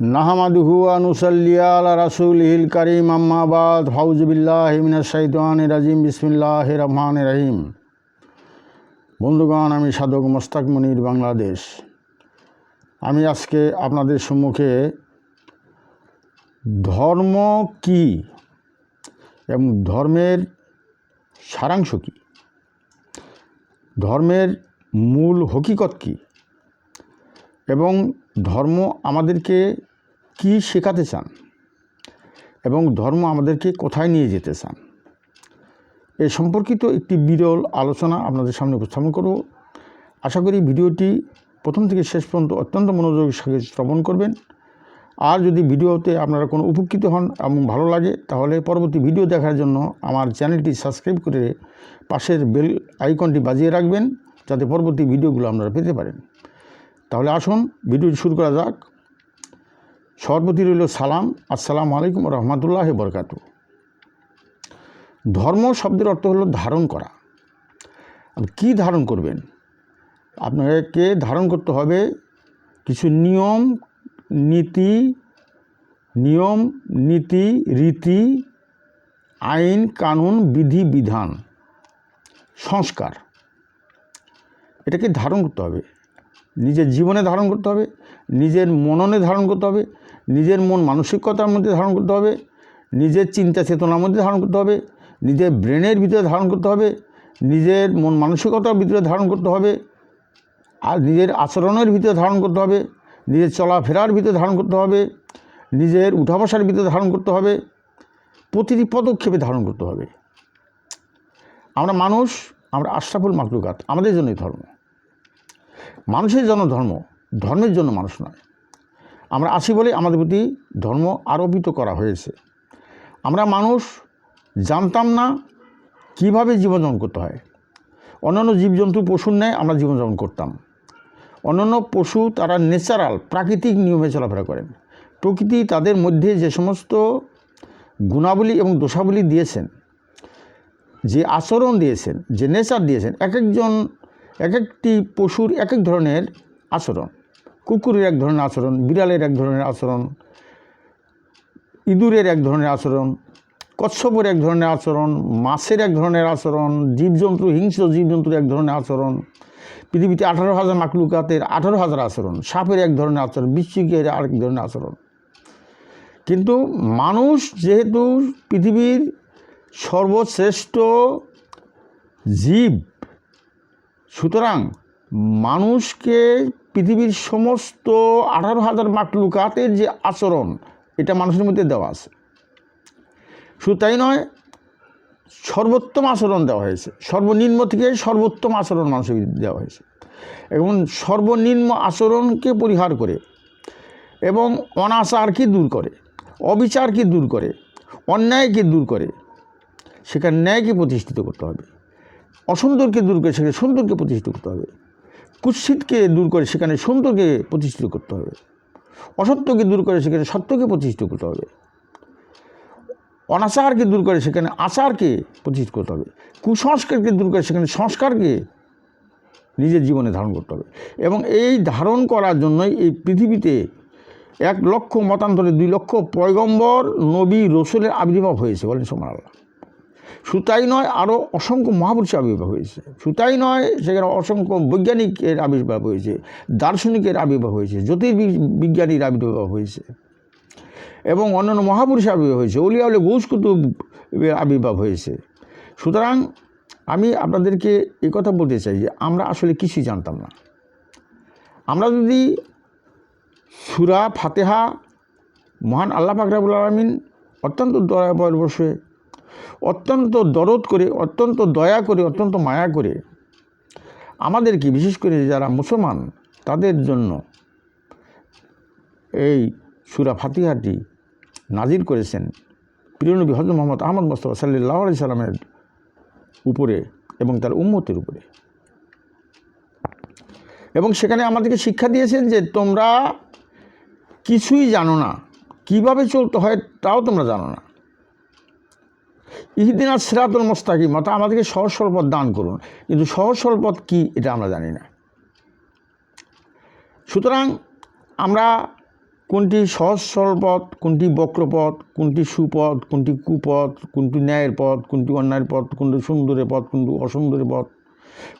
নাহামাদুহু আনুসাল্লিয়া আলা রাসুলহিল করিম আম্মাবাদ ফাউজবিল্লাহ মিনাশ শাইতান রাজিম। বিসমিল্লাহ রহমান রহিম। বন্ধুগণ, আমি সাধক মোস্তাক মনির বাংলাদেশ। আমি আজকে আপনাদের সম্মুখে ধর্ম কি এবং ধর্মের সারাংশ কী? ধর্মের মূল হকিকত কী? এবং ধর্ম আমাদেরকে কি শেখাতে চান? এবং ধর্ম আমাদেরকে কোথায় নিয়ে যেতে চান? এ সম্পর্কিত একটি বিরল আলোচনা আপনাদের সামনে উপস্থাপন করব। আশা করি ভিডিওটি প্রথম থেকে শেষ পর্যন্ত অত্যন্ত মনোযোগের সাথে শ্রবণ করবেন। আর যদি ভিডিওতে আপনারা কোনো উপকৃত হন এবং ভালো লাগে, তাহলে পরবর্তী ভিডিও দেখার জন্য আমার চ্যানেলটি সাবস্ক্রাইব করে পাশের বেল আইকনটি বাজিয়ে রাখবেন, যাতে পরবর্তী ভিডিওগুলো আপনারা পেতে পারেন। তাহলে আসুন, ভিডিওটি শুরু করা যাক। সর্বতি রইল সালাম, আসসালামু আলাইকুম রহমতুল্লাহ বরকাত ধর্ম শব্দের অর্থ হলো ধারণ করা। আপনি কী ধারণ করবেন? আপনাকে ধারণ করতে হবে কিছু নিয়ম, নীতি নিয়ম, নীতি, রীতি, আইন, কানুন, বিধি, বিধান, সংস্কার। এটাকে ধারণ করতে হবে। নিজের জীবনে ধারণ করতে হবে নিজের মননে ধারণ করতে হবে নিজের মন মানসিকতার মধ্যে ধারণ করতে হবে নিজের চিন্তা চেতনার মধ্যে ধারণ করতে হবে নিজের ব্রেনের ভিতরে ধারণ করতে হবে নিজের মন মানসিকতার ভিতরে ধারণ করতে হবে আর নিজের আচরণের ভিতরে ধারণ করতে হবে নিজের চলাফেরার ভিতরে ধারণ করতে হবে নিজের উঠা বসার ভিতরে ধারণ করতে হবে প্রতিটি পদক্ষেপে ধারণ করতে হবে আমরা মানুষ আমরা আশরাফুল মাকলুকাত আমাদের জন্যই ধর্ম মানুষের জন্য ধর্ম, ধর্মের জন্য মানুষ নয়। আমরা আসি বলে আমাদের প্রতি ধর্ম আরোপিত করা হয়েছে। আমরা মানুষ জানতাম না কীভাবে জীবনযাপন করতে হয়। অন্যান্য জীবজন্তু পশুর ন্যায় আমরা জীবনযাপন করতাম। অন্যান্য পশু তারা ন্যাচারাল, প্রাকৃতিক নিয়মে চলাফেরা করেন। প্রকৃতি তাদের মধ্যে যে সমস্ত গুণাবলী এবং দোষাবলী দিয়েছেন, যে আচরণ দিয়েছেন, যে নেচার দিয়েছেন, এক একজন এক একটি পশুর এক এক ধরনের আচরণ। কুকুরের এক ধরনের আচরণ, বিড়ালের এক ধরনের আচরণ, ইঁদুরের এক ধরনের আচরণ, কচ্ছপের এক ধরনের আচরণ, মাছের এক ধরনের আচরণ, জীবজন্তু, হিংস্র জীবজন্তুর এক ধরনের আচরণ, পৃথিবীতে আঠারো হাজার মাকলুকাতের আঠারো হাজার আচরণ, সাপের এক ধরনের আচরণ বিশ্বিকের আরেক ধরনের আচরণ। কিন্তু মানুষ যেহেতু পৃথিবীর সর্বশ্রেষ্ঠ জীব সুতরাং মানুষকে পৃথিবীর সমস্ত আঠারো হাজার মাকলুকাতের যে আচরণ, এটা মানুষের মধ্যে দেওয়া আছে। শুধু তাই নয়, সর্বোত্তম আচরণ দেওয়া হয়েছে। সর্বনিম্ন থেকে সর্বোত্তম আচরণ মানুষের দেওয়া হয়েছে। এবং সর্বনিম্ন আচরণকে পরিহার করে এবং অনাচার অনাচারকে দূর করে অবিচার অবিচারকে দূর করে অন্যায় অন্যায়কে দূর করে, সেখানে ন্যায়কে প্রতিষ্ঠিত করতে হবে। অসুন্দরকে দূর করে সেখানে সুন্দরকে প্রতিষ্ঠিত করতে হবে। কুৎসিতকে দূর করে সেখানে সুন্দরকে প্রতিষ্ঠিত করতে হবে। অসত্যকে দূর করে সেখানে সত্যকে প্রতিষ্ঠিত করতে হবে। অনাচারকে দূর করে সেখানে আচারকে প্রতিষ্ঠিত করতে হবে। কুসংস্কারকে দূর করে সেখানে সংস্কারকে নিজের জীবনে ধারণ করতে হবে। এবং এই ধারণ করার জন্যই এই পৃথিবীতে এক লক্ষ মতান্তরে দুই লক্ষ পয়গম্বর নবী রসুলের আবির্ভাব হয়েছে বলেন সোমান আল্লাহ সুতাই নয় আরও অসংখ্য মহাপুরুষের আবির্ভাব হয়েছে। সুতাই নয়, সেখানে অসংখ্য বৈজ্ঞানিকের আবির্ভাব হয়েছে, দার্শনিকের আবির্ভাব হয়েছে, জ্যোতির্বিজ্ঞানীর আবির্ভাব হয়েছে। এবং অন্যান্য মহাপুরুষের আবির্ভাব হয়েছে, অলিয়া উলিয়া গৌস কুতুব আবির্ভাব হয়েছে। সুতরাং আমি আপনাদেরকে এই কথা বলতে চাই যে আমরা আসলে কিছুই জানতাম না। আমরা যদি সুরা ফাতেহা মহান আল্লাহ ফাকরাবুল আলমিন অত্যন্ত দয়া বসে অত্যন্ত দরদ করে, অত্যন্ত দয়া করে, অত্যন্ত মায়া করে আমাদেরকে বিশেষ করে যারা মুসলমান, তাদের জন্য এই সুরা ফাতিহাটি নাজির করেছেন। প্রিয়নবী হজরত মোহাম্মদ আহমদ মোস্তফা সাল্লাহ আলি সাল্লামের উপরে এবং তার উম্মতের উপরে। এবং সেখানে আমাদেরকে শিক্ষা দিয়েছেন যে তোমরা কিছুই জানো না। কীভাবে চলতে হয়, তাও তোমরা জানো না। ইহদিন আর সিরাতুল মোস্তাকিম, অর্থাৎ আমাদেরকে সহজ সরল পথ দান করুন। কিন্তু সহজ সরল পথ কী, এটা আমরা জানি না। সুতরাং আমরা কোনটি সহজ সরল পথ, কোনটি বক্রপথ কোনটি সুপথ, কোনটি কুপথ, কোনটি ন্যায়ের পথ, কোনটি অন্যায়ের পথ, কোনটি সুন্দরের পথ, কোনটি অসুন্দরের পথ,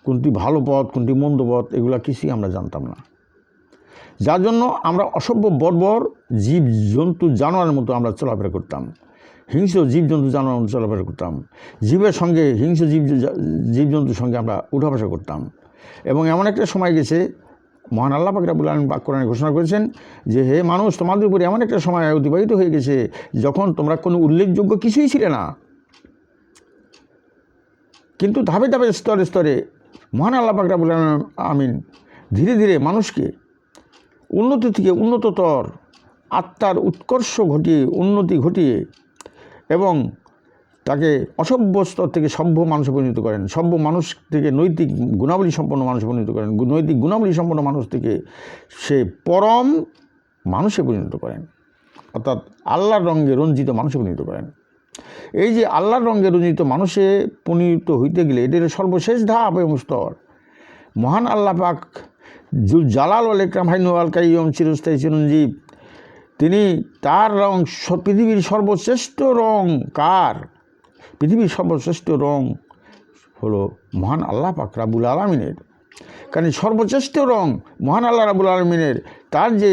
কোনটি ভালো পথ, কোনটি মন্দ পথ, এগুলো কিছুই আমরা জানতাম না। যার জন্য আমরা অসভ্য বর্বর জীব জন্তু জানোয়ারের মতো আমরা চলাফেরা করতাম। হিংস্র জীবজন্তু জানোয়ার চলাফেরা করতাম। জীবের সঙ্গে হিংস্র জীব জীবজন্তুর সঙ্গে আমরা উঠা বসা করতাম। এবং এমন একটা সময় গেছে, মহান আল্লাহ পাক রাবুল আলম কোরআনে ঘোষণা করেছেন যে, হে মানুষ, তোমাদের উপরে এমন একটা সময় অতিবাহিত হয়ে গেছে যখন তোমরা কোনো উল্লেখযোগ্য কিছুই ছিলে না। কিন্তু ধাপে ধাপে স্তরে স্তরে মহান আল্লাহ পাক রাবুল আলম আমিন ধীরে ধীরে মানুষকে উন্নতি থেকে উন্নততর আত্মার উৎকর্ষ ঘটিয়ে, উন্নতি ঘটিয়ে এবং তাকে অসভ্য স্তর থেকে সভ্য মানুষে পরিণত করেন। সভ্য মানুষ থেকে নৈতিক গুণাবলী সম্পন্ন মানুষে পরিণত করেন। নৈতিক গুণাবলী সম্পন্ন মানুষ থেকে সে পরম মানুষে পরিণত করেন। অর্থাৎ আল্লাহর রঙে রঞ্জিত মানুষে পরিণত করেন। এই যে আল্লাহর রঙে রঞ্জিত মানুষে পরিণত হইতে গেলে এদের সর্বশেষ ধাপ এবং স্তর। মহান আল্লাহ পাক জুল জালাল আল ইকরাম হাইনু আল কাইয়ম চিরস্থায়ী চিরঞ্জীব তিনি তার রং পৃথিবীর সর্বশ্রেষ্ঠ রং কার? পৃথিবীর সর্বশ্রেষ্ঠ রং হলো মহান আল্লাহ পাক রাবুল আলমিনের। কারণ সর্বশ্রেষ্ঠ রং মহান আল্লাহ রাবুল আলমিনের, তার যে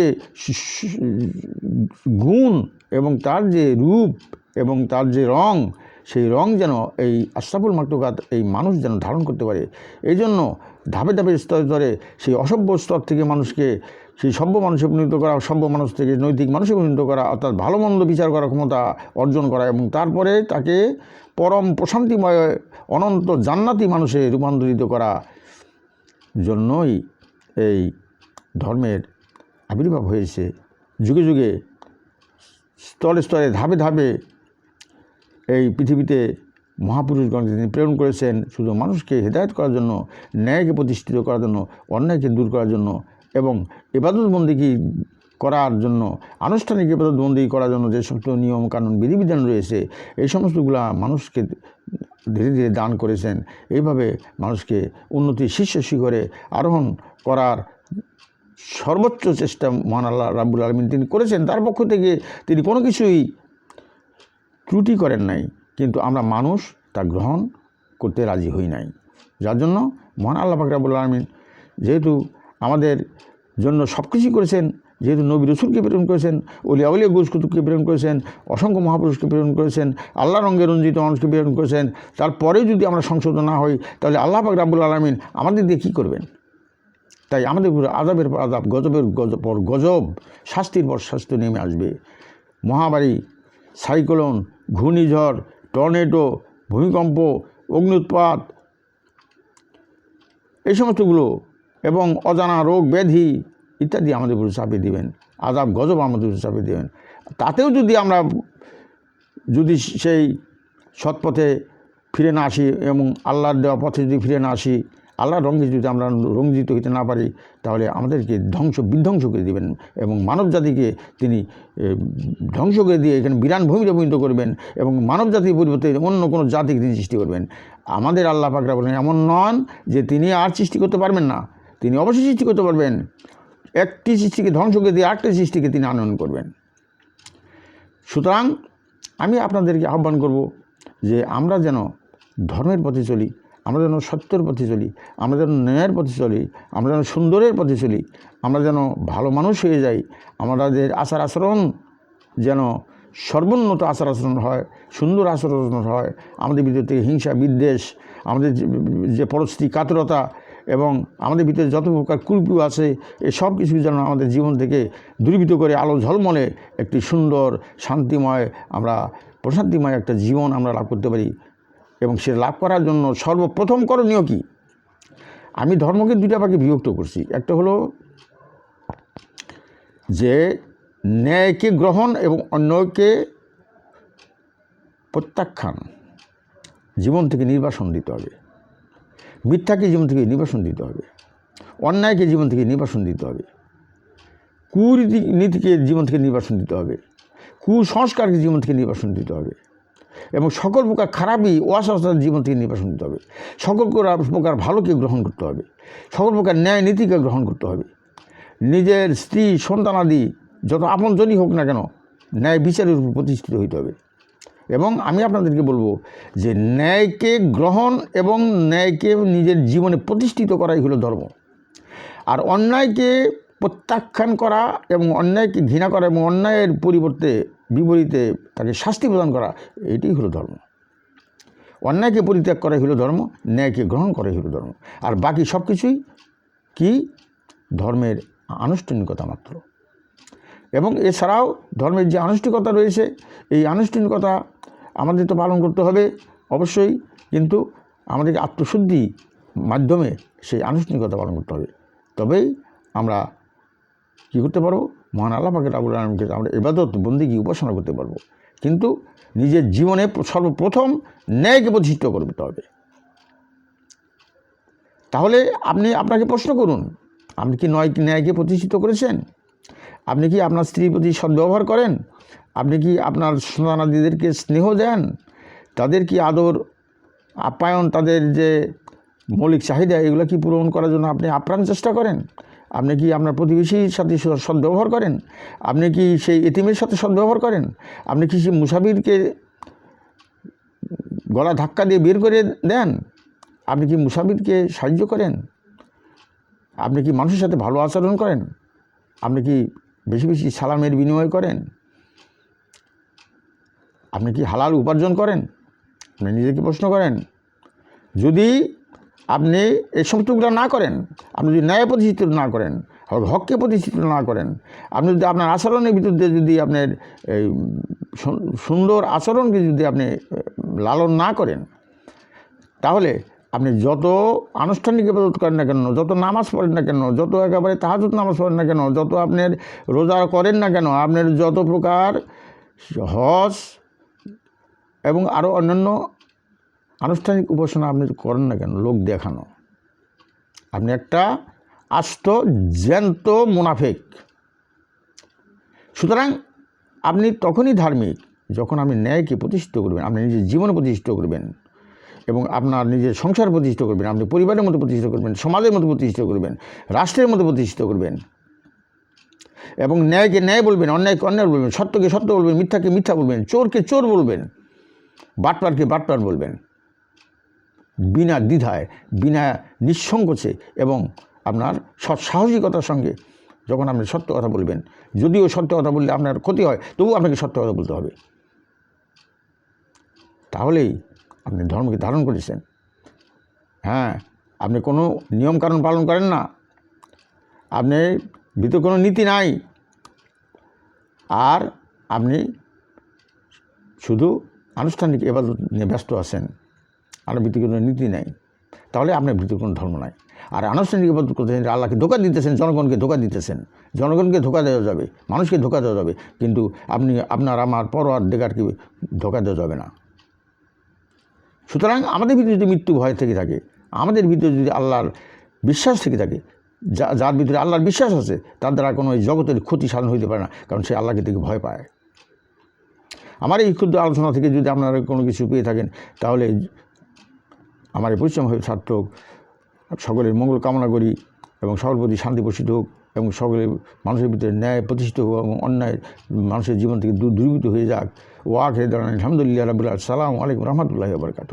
গুণ এবং তার যে রূপ এবং তার যে রং, সেই রং যেন এই আশরাফুল মাকটুকাত এই মানুষ যেন ধারণ করতে পারে। এই জন্য ধাপে ধাপে স্তরে স্তরে সেই অসভ্য স্তর থেকে মানুষকে সেই সভ্য মানুষে পরিণত করা, সভ্য মানুষ থেকে নৈতিক মানুষে পরিণত করা, অর্থাৎ ভালো মন্দ বিচার করার ক্ষমতা অর্জন করা এবং তারপরে তাকে পরম প্রশান্তিময়, অনন্ত জান্নাতি মানুষে রূপান্তরিত করা জন্যই এই ধর্মের আবির্ভাব হয়েছে। যুগে যুগে স্তরে স্তরে ধাপে ধাপে এই পৃথিবীতে মহাপুরুষগণকে তিনি প্রেরণ করেছেন, শুধু মানুষকে হেদায়ত করার জন্য, ন্যায়কে প্রতিষ্ঠিত করার জন্য, অন্যায়কে দূর করার জন্য এবং ইবাদতবন্দিকে করার জন্য, আনুষ্ঠানিক ইবাদতবন্দি করার জন্য যে সমস্ত নিয়ম, কানুন, বিধিবিধান রয়েছে, এই সমস্তগুলা মানুষকে ধীরে ধীরে দান করেছেন। এইভাবে মানুষকে উন্নতি শীর্ষ শিখরে আরোহণ করার সর্বোচ্চ চেষ্টা মহান আল্লাহ রাব্বুল আলমিন তিনি করেছেন। তার পক্ষ থেকে তিনি কোনো কিছুই ত্রুটি করেন নাই, কিন্তু আমরা মানুষ তা গ্রহণ করতে রাজি হই নাই। যার জন্য মহান আল্লাহ ফাকরাবুল আলমিন যেহেতু আমাদের জন্য সব কিছুই করেছেন। যেহেতু নবী রসুলকে প্রেরণ করেছেন অলিয়া উলিয়া গুসকুতুবকে প্রেরণ করেছেন, অসংখ্য মহাপুরুষকে প্রেরণ করেছেন, আল্লাহ রঙ্গে রঞ্জিত মানুষকে প্রেরণ করেছেন, তারপরে যদি আমরা সংশোধন না হই, তাহলে আল্লাহ পাক রাব্বুল আলমিন আমাদের দিয়ে কী করবেন? তাই আমাদের উপরে আদাবের পর আজাব গজবের গজব পর গজব, শাস্তির পর শাস্তি নেমে আসবে। মহামারী, সাইক্লোন, ঘূর্ণিঝড়, টর্নেডো, ভূমিকম্প অগ্নুৎপাত এই সমস্তগুলো এবং অজানা রোগ ব্যাধি ইত্যাদি আমাদের উপরে চাপিয়ে দিবেন। আজাব গজব আমাদের উপরে চাপিয়ে দেবেন। তাতেও যদি আমরা, যদি সেই সৎপথে ফিরে না আসি এবং আল্লাহর দেওয়া পথে যদি ফিরে না আসি, আল্লাহর রঙে যদি আমরা রঞ্জিত হইতে না পারি, তাহলে আমাদেরকে ধ্বংস, বিধ্বংস করে দেবেন এবং মানব জাতিকে তিনি ধ্বংস করে দিয়ে এখানে বিরান ভূমিতে পরিণত করবেন এবং মানব জাতির পরিবর্তে অন্য কোনো জাতিকে তিনি সৃষ্টি করবেন। আমাদের আল্লাহ পাকরা বলেন এমন নন যে তিনি আর সৃষ্টি করতে পারবেন না। তিনি অবশ্যই সৃষ্টি করতে পারবেন। একটি সৃষ্টিকে ধ্বংস করে দিয়ে আরেকটি সৃষ্টিকে তিনি আনয়ন করবেন। সুতরাং আমি আপনাদেরকে আহ্বান করব যে আমরা যেন ধর্মের পথে চলি, আমরা যেন সত্যের পথে চলি, আমরা যেন ন্যায়ের পথে চলি, আমরা যেন সুন্দরের পথে চলি, আমরা যেন ভালো মানুষ হয়ে যাই, আমাদের আচার আচরণ যেন সর্বোন্নত আচার আচরণ হয়, সুন্দর আচরণ হয়, আমাদের ভিতর থেকে হিংসা বিদ্বেষ, আমাদের যে- পরস্তি কাতরতা এবং আমাদের ভিতরে যত প্রকার কুলপু আছে এই সব কিছু যেন আমাদের জীবন থেকে দূরীভূত করে আলো ঝলমলে একটি সুন্দর, শান্তিময়, আমরা প্রশান্তিময় একটা জীবন আমরা লাভ করতে পারি। এবং সে লাভ করার জন্য সর্বপ্রথম করণীয় কি? আমি ধর্মকে দুইটা ভাগে বিভক্ত করছি। একটা হলো যে ন্যায়কে গ্রহণ এবং অন্যকে প্রত্যাখ্যান। জীবন থেকে নির্বাসন দিতে হবে। মিথ্যাকে জীবন থেকে নির্বাসন দিতে হবে, অন্যায়কে জীবন থেকে নির্বাসন দিতে হবে কুরীতি নীতিকে জীবন থেকে নির্বাসন দিতে হবে, কুসংস্কারকে জীবন থেকে নির্বাসন দিতে হবে এবং সকল প্রকার খারাপই অসংস্থার জীবন থেকে নির্বাসন দিতে হবে। সকল প্রকার ভালোকে গ্রহণ করতে হবে, সকল প্রকার ন্যায় নীতিকে গ্রহণ করতে হবে। নিজের স্ত্রী সন্তানাদি যত আপনজনই হোক না কেন, ন্যায় বিচারের উপর প্রতিষ্ঠিত হইতে হবে। এবং আমি আপনাদেরকে বলব যে ন্যায়কে গ্রহণ এবং ন্যায়কে নিজের জীবনে প্রতিষ্ঠিত করাই হলো ধর্ম। আর অন্যায়কে প্রত্যাখ্যান করা এবং অন্যায়কে ঘৃণা করা এবং অন্যায়ের পরিবর্তে বিপরীতে তাকে শাস্তি প্রদান করা এটাই হলো ধর্ম। অন্যায়কে পরিত্যাগ করাই হলো ধর্ম, ন্যায়কে গ্রহণ করাই হলো ধর্ম। আর বাকি সব কিছুই কি? ধর্মের আনুষ্ঠানিকতা মাত্র। এবং এছাড়াও ধর্মের যে আনুষ্ঠানিকতা রয়েছে, এই আনুষ্ঠানিকতা আমাদের তো পালন করতে হবে অবশ্যই, কিন্তু আমাদেরকে আত্মশুদ্ধি মাধ্যমে সেই আনুষ্ঠানিকতা পালন করতে হবে। তবেই আমরা কী করতে পারব? মহান আল্লাহ পাকের আবুল আলমকে আমরা এবাদত বন্দিকে উপাসনা করতে পারব। কিন্তু নিজের জীবনে সর্বপ্রথম ন্যায়কে প্রতিষ্ঠিত করতে হবে। তাহলে আপনি, আপনাকে প্রশ্ন করুন, আপনি কি নয় ন্যায়কে প্রতিষ্ঠিত করেছেন? আপনি কি আপনার স্ত্রীর প্রতি সদ্ব্যবহার করেন? আপনি কি আপনার সন্তানাদিদেরকে স্নেহ দেন? তাদের কি আদর, আপ্যায়ন, তাদের যে মৌলিক চাহিদা, এগুলো কি পূরণ করার জন্য আপনি আপ্রাণ চেষ্টা করেন? আপনি কি আপনার প্রতিবেশীর সাথে সদ্ব্যবহার করেন? আপনি কি সেই এতিমের সাথে সদ্ব্যবহার করেন? আপনি কি সেই মুসাফিরকে গলা ধাক্কা দিয়ে বের করে দেন? আপনি কি মুসাফিরকে সাহায্য করেন? আপনি কি মানুষের সাথে ভালো আচরণ করেন? আপনি কি বেশি বেশি সালামের বিনিময় করেন? আপনি কি হালাল উপার্জন করেন? আপনি নিজেকে প্রশ্ন করেন। যদি আপনি এই সমস্তগুলো না করেন, আপনি যদি ন্যায় প্রতিষ্ঠিত না করেন হককে প্রতিষ্ঠিত না করেন, আপনি যদি আপনার আচরণের বিরুদ্ধে যদি আপনার এই সুন্দর আচরণকে যদি আপনি লালন না করেন, তাহলে আপনি যত আনুষ্ঠানিক ইবাদত করেন না কেন, যত নামাজ পড়েন না কেন, যত একেবারে তাহাজুদ নামাজ পড়েন না কেন, যত আপনার রোজা করেন না কেন, আপনার যত প্রকার হজ এবং আরও অন্যান্য আনুষ্ঠানিক উপাসনা আপনি করেন না কেন, লোক দেখানো। আপনি একটা আস্ত, জ্যান্ত মুনাফেক। সুতরাং আপনি তখনই ধার্মিক যখন আপনি ন্যায়কে প্রতিষ্ঠিত করবেন, আপনি নিজের জীবনে প্রতিষ্ঠিত করবেন। এবং আপনার নিজের সংসার প্রতিষ্ঠিত করবেন, আপনি পরিবারের মধ্যে প্রতিষ্ঠিত করবেন, সমাজের মধ্যে প্রতিষ্ঠিত করবেন, রাষ্ট্রের মধ্যে প্রতিষ্ঠিত করবেন। এবং ন্যায়কে ন্যায় বলবেন অন্যায়কে অন্যায় বলবেন, সত্যকে সত্য বলবেন, মিথ্যাকে মিথ্যা বলবেন, চোরকে চোর বলবেন, বাটপারকে বাটপার বলবেন। বিনা দ্বিধায়, বিনা নিঃসংকোচে এবং আপনার সৎ সাহসিকতার সঙ্গে যখন আপনি সত্য কথা বলবেন, যদিও সত্য কথা বললে আপনার ক্ষতি হয়, তবুও আপনাকে সত্য কথা বলতে হবে। তাহলেই আপনি ধর্মকে ধারণ করেছেন। হ্যাঁ আপনি কোনো নিয়মকানুন পালন করেন না। আপনি ভিতর কোনো নীতি নাই। আর আপনি শুধু আনুষ্ঠানিক এবাদত নিয়ে ব্যস্ত আছেন। আর ভিতরে কোনো নীতি নাই। তাহলে আপনার ভিতরে কোনো ধর্ম নাই। আর আনুষ্ঠানিক ইবাদত করতেছেন আল্লাহকে ধোকা দিতেছেন, জনগণকে ধোকা দিতেছেন। জনগণকে ধোকা দেওয়া যাবে, মানুষকে ধোকা দেওয়া যাবে। কিন্তু আপনি, আপনার, আমার পর আর দেখারকে ধোকা দেওয়া যাবে না। সুতরাং আমাদের ভিতরে যদি মৃত্যু ভয় থেকে থাকে, আমাদের ভিতরে যদি আল্লাহর বিশ্বাস থেকে থাকে, যা, যার ভিতরে আল্লাহর বিশ্বাস আছে, তার দ্বারা কোনো এই জগতের ক্ষতি সাধন হইতে পারে না, কারণ সে আল্লাহকে থেকে ভয় পায়। আমার এই ক্ষুদ্র আলোচনা থেকে যদি আপনারা কোনো কিছু পেয়ে থাকেন, তাহলে আমার এই পরিশ্রম হয়ে সার্থক। সকলের মঙ্গল কামনা করি এবং সকল প্রতি শান্তি প্রসিদ্ধ হোক এবং সকলের মানুষের ভিতরে ন্যায় প্রতিষ্ঠিত হোক এবং অন্যায় মানুষের জীবন থেকে দূর দূরীভূত হয়ে যাক। ওয়াক হেদান আলহামদুলিল্লাহ রবিল্লা সালাম আলাইকুম রহমতুল্লাহ বরকাত